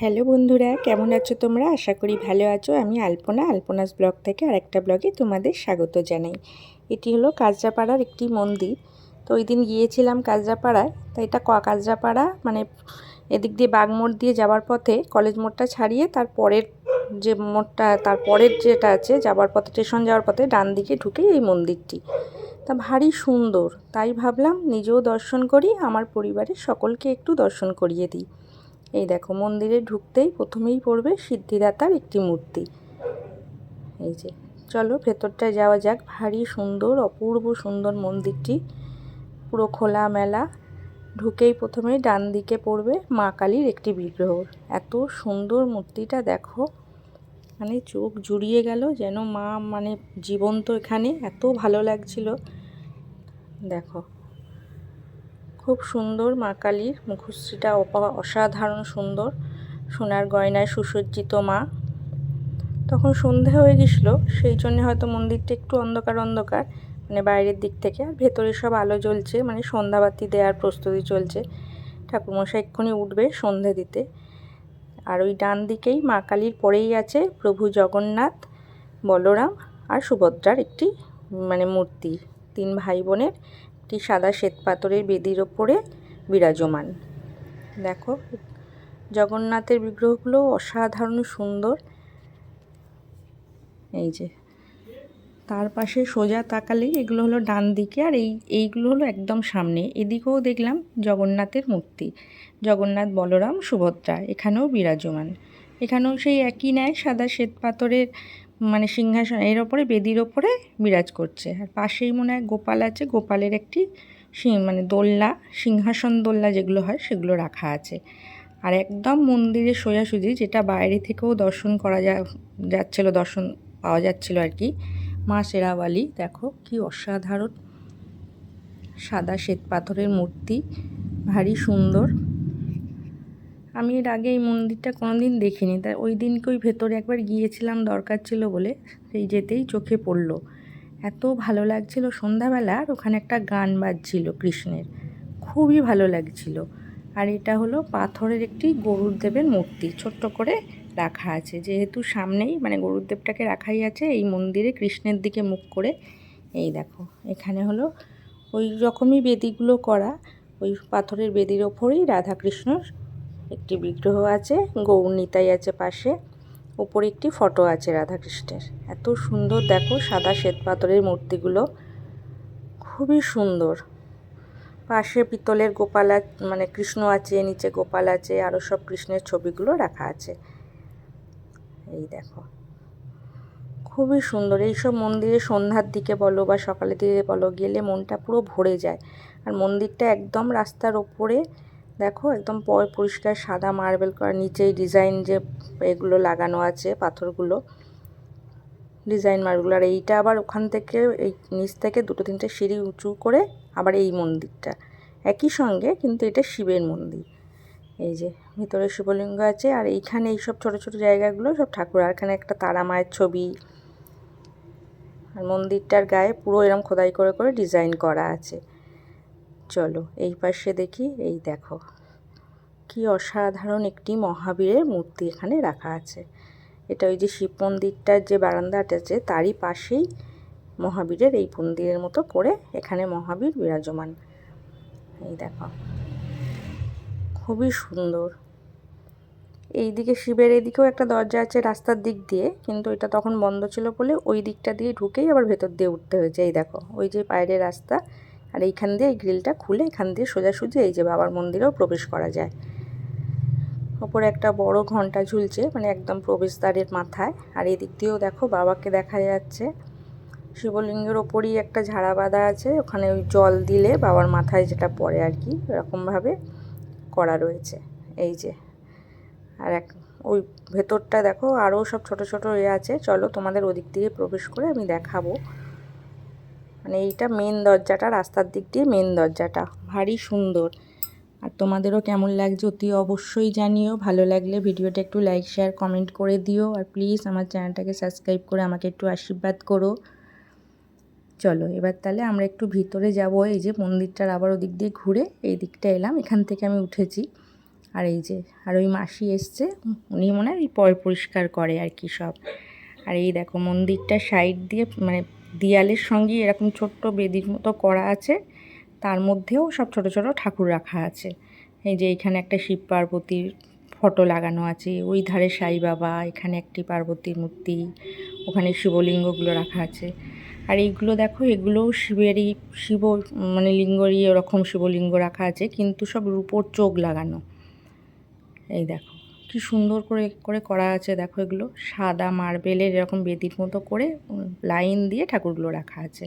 Hello বন্ধুরা, কেমন আছো তোমরা? আশা করি ভালো আছো। আমি আলপনা, আলপনাস ব্লগ থেকে আরেকটা ব্লগে তোমাদের স্বাগত জানাই। এটি হলো কাজরাপাড়ার একটি মন্দির। তো ওই দিন গিয়েছিলাম কাজরাপাড়ায় তো এটা ক- কাজরাপাড়া মানে এদিক দিয়ে বাগমোড় দিয়ে যাওয়ার পথে কলেজ মোড়টা ছাড়িয়ে তার পরের যে মোড়টা, তার পরের যেটা আছে যাওয়ার পথে, স্টেশন যাওয়ার পথে ডান দিকে ঢুকেই এই মন্দিরটি। তা ভারী সুন্দর। তাই ভাবলাম নিজেও দর্শন করি, আমার পরিবারের সকলকে একটু দর্শন করিয়ে দিই। এই দেখো, মন্দিরে ঢুকতেই প্রথমেই পড়বে সিদ্ধিদাতার একটি মূর্তি। এই যে, চলো ভেতরটায় যাওয়া যাক। ভারী সুন্দর, অপূর্ব সুন্দর মন্দিরটি। পুরো খোলা মেলা ঢুকেই প্রথমে ডান দিকে পড়বে মা কালীর একটি বিগ্রহ। এত সুন্দর মূর্তিটা দেখো। মানে চোখ জুড়িয়ে গেল যেন মা মানে জীবন্ত এখানে। এত ভালো লাগছিল। দেখো খুব সুন্দর মা কালীর মুখশ্রীটা অসাধারণ সুন্দর। সোনার গয়নায় সুসজ্জিত মা। তখন সন্ধে হয়ে গেছিল, সেই জন্য হয়তো মন্দিরটা একটু অন্ধকার অন্ধকার মানে বাইরের দিক থেকে। আর ভেতরে সব আলো জ্বলছে মানে সন্ধ্যাবাতি দেওয়ার প্রস্তুতি চলছে। ঠাকুরমশাই এক্ষুনি উঠবে সন্ধে দিতে। আর ওই ডান দিকেই মা কালীর পরেই আছে প্রভু জগন্নাথ, বলরাম আর সুভদ্রার একটি মানে মূর্তি, তিন ভাই বোনের একটি সাদা শ্বেত পাথরের বেদির ওপরে বিরাজমান। দেখো, জগন্নাথের বিগ্রহগুলো অসাধারণ সুন্দর। এই যে, তার পাশে সোজা তাকালেই এগুলো হলো ডান দিকে আর এই, এইগুলো হলো একদম সামনে। এদিকেও দেখলাম জগন্নাথের মূর্তি, জগন্নাথ বলরাম সুভদ্রা, এখানেও বিরাজমান। এখানেও সেই একই ন্যায় সাদা শ্বেত পাথরের মানে সিংহাসন এর ওপরে, বেদির ওপরে বিরাজ করছে। আর পাশেই মনে হয় গোপাল আছে, গোপালের একটি মানে দোলনা, সিংহাসন দোলনা যেগুলো হয় সেগুলো রাখা আছে। আর একদম মন্দিরের সোজাসুজি যেটা বাইরে থেকেও দর্শন করা যা, যাচ্ছিল, দর্শন পাওয়া যাচ্ছিল আর কি, মা শেরাওয়ালি দেখো কি অসাধারণ। সাদা শ্বেত পাথরের মূর্তি, ভারী সুন্দর। আমি এর আগে এই মন্দিরটা কোনো দিন দেখিনি। তাই ওই দিনকে ওই ভেতরে একবার গিয়েছিলাম, দরকার ছিল বলে? সেই যেতেই চোখে পড়ল। এত ভালো লাগছিল সন্ধ্যাবেলা আর ওখানে একটা গান বাজছিল কৃষ্ণের। খুবই ভালো লাগছিল। আর এটা হলো পাথরের একটি গরুরদেবের মূর্তি। ছোট্ট করে রাখা আছে। যেহেতু সামনেই মানে গরুরদেবটাকে রাখাই আছে, এই মন্দিরে কৃষ্ণের দিকে মুখ করে। এই দেখো, এখানে হলো ওই রকমই বেদিগুলো করা। ওই পাথরের বেদির ওপরেই রাধাকৃষ্ণর একটি বিগ্রহ আছে, গৌর নিতাই আছে পাশে উপরে একটি ফটো আছে রাধাকৃষ্ণের। এত সুন্দর দেখো সাদা শ্বেত পাথরের মূর্তিগুলো। খুবই সুন্দর। পাশে পিতলের গোপাল মানে কৃষ্ণ আছে, নিচে গোপাল আছে আরও সব কৃষ্ণের ছবিগুলো রাখা আছে। এই দেখো। খুবই সুন্দর। এইসব মন্দিরে সন্ধ্যার দিকে বলো বা সকালের দিকে বলো গেলে মনটা পুরো ভরে যায়। আর মন্দিরটা একদম রাস্তার ওপরে দেখো একদম পরিষ্কার সাদা মার্বেল করা, নিচেই ডিজাইন যে এগুলো লাগানো আছে, পাথরগুলো। ডিজাইন মার্বেল আর এইটা আবার ওখান থেকে, এই নিচ থেকে দুটো তিনটে সিঁড়ি উঁচু করে আবার এই মন্দিরটা। একই সঙ্গে কিন্তু এটা শিবের মন্দির। এই যে ভিতরে শিবলিঙ্গ আছে, আর এইখানে এইসব ছোট ছোট জায়গাগুলো সব ঠাকুর, আর এখানে একটা তারা মায়ের ছবি। আর মন্দিরটার গায়ে পুরো এরকম খোদাই করে করে ডিজাইন করা আছে। চলো, এই পাশে দেখি, এই দেখো। কি অসাধারণ একটি মহাবীরের মূর্তি এখানে রাখা আছে। এটা ওই যে শিব মন্দিরটার যে বারান্দাটা আছে, তারই পাশেই মহাবীরের এই মন্দিরের মতো করে এখানে মহাবীর বিরাজমান। এই দেখো। খুবই সুন্দর। এইদিকে শিবের এদিকেও একটা দরজা আছে রাস্তার দিক দিয়ে, কিন্তু এটা তখন বন্ধ ছিল বলে ওই দিকটা দিয়ে ঢুকেই আবার ভেতর দিয়ে উঠতে হয়েছে। এই দেখো, ওই যে বাইরের রাস্তা আর এইখান দিয়ে এই গ্রিলটা খুলে এখান দিয়ে সোজাসুজি এই যে বাবার মন্দিরেও প্রবেশ করা যায়। ওপরে একটা বড় ঘণ্টা ঝুলছে মানে একদম প্রবেশদ্বারের মাথায়। আর এদিক দিয়েও দেখো বাবাকে দেখা যাচ্ছে। শিবলিঙ্গের ওপরই একটা ঝাড়া বাঁধা আছে, ওখানে ওই জল দিলে বাবার মাথায় যেটা পড়ে আর কি, এরকমভাবে করা রয়েছে। এই যে, আর এক, ওই ভেতরটা দেখো আরও সব ছোট ছোট এ আছে। চলো তোমাদের ওদিক দিয়ে প্রবেশ করে আমি দেখাবো। মানে এইটা মেন দরজাটা, রাস্তার দিক দিয়ে মেন দরজাটা। ভারী সুন্দর। আর তোমাদেরও কেমন লাগছে অতি অবশ্যই জানিও। ভালো লাগলে ভিডিওটা একটু লাইক শেয়ার কমেন্ট করে দিও। আর প্লিজ আমার চ্যানেলটাকে সাবস্ক্রাইব করে আমাকে একটু আশীর্বাদ করো। চলো, এবার তাহলে আমরা একটু ভিতরে যাব। এই যে মন্দিরটার আবার ওদিক দিয়ে ঘুরে এই দিকটা এলাম। এখান থেকে আমি উঠেছি। আর এই যে, আর ওই মাসি এসছে। উনি মনে হয় পয় পরিষ্কার করে আর কি সব। আর এই দেখো মন্দিরটা সাইড দিয়ে মানে দেয়ালের সঙ্গে এরকম ছোট্ট বেদির মতো করা আছে। তার মধ্যেও সব ছোট ছোট ঠাকুর রাখা আছে। এই যে এখানে একটা শিব পার্বতীর ফটো লাগানো আছে, ওই ধারে সাই বাবা, এখানে একটি পার্বতীর মূর্তি, ওখানে শিবলিঙ্গগুলো রাখা আছে। আর এইগুলো দেখো, এগুলোও শিবেরই, শিব মানে লিঙ্গরই ওরকম শিবলিঙ্গ রাখা আছে, কিন্তু সব রূপোর চোখ লাগানো। এই দেখো। কি সুন্দর করে করে করা আছে দেখো এগুলো। সাদা মার্বেলের এরকম বেদির মতো করে লাইন দিয়ে ঠাকুরগুলো রাখা আছে।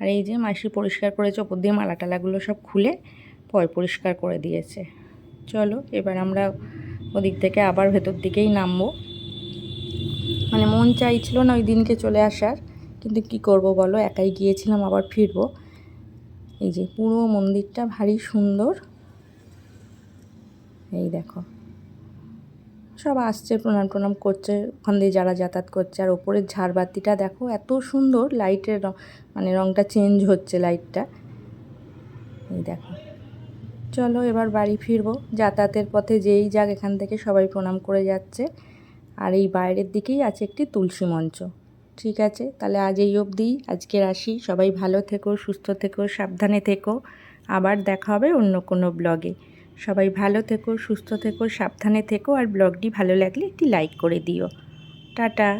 আর এই যে মাসি পরিষ্কার করেছে, ওপর দিয়ে মালা টালাগুলো সব খুলে পয় পরিষ্কার করে দিয়েছে। চলো, এবার আমরা ওদিক থেকে আবার ভেতর দিকেই নামবো। মানে মন চাইছিল না ওই দিনকে চলে আসার, কিন্তু কি করব বলো? একাই গিয়েছিলাম, আবার ফিরবো। এই যে পুরো মন্দিরটা ভারী সুন্দর। এই দেখো। সব আসছে, প্রণাম প্রণাম করছে, ওখান দিয়ে যারা যাতায়াত করছে। আর ওপরের ঝাড়বাতিটা দেখো, এত সুন্দর লাইটের মানে রঙটা চেঞ্জ হচ্ছে লাইটটা। এই দেখো। চলো এবার বাড়ি ফিরবো। যাতায়াতের পথে যেই যাক, এখান থেকে সবাই প্রণাম করে যাচ্ছে। আর এই বাইরের দিকেই আছে একটি তুলসী মঞ্চ। ঠিক আছে? তাহলে আজ এই অবধি, আজকের আসি। সবাই ভালো থেকো, সুস্থ থেকো, সাবধানে থেকো। আবার দেখা হবে অন্য কোনো ব্লগে সবাই ভালো থেকো, সুস্থ থেকো, সাবধানে থেকো আর ব্লগটি ভালো লাগলে একটি লাইক করে দিও। টাটা।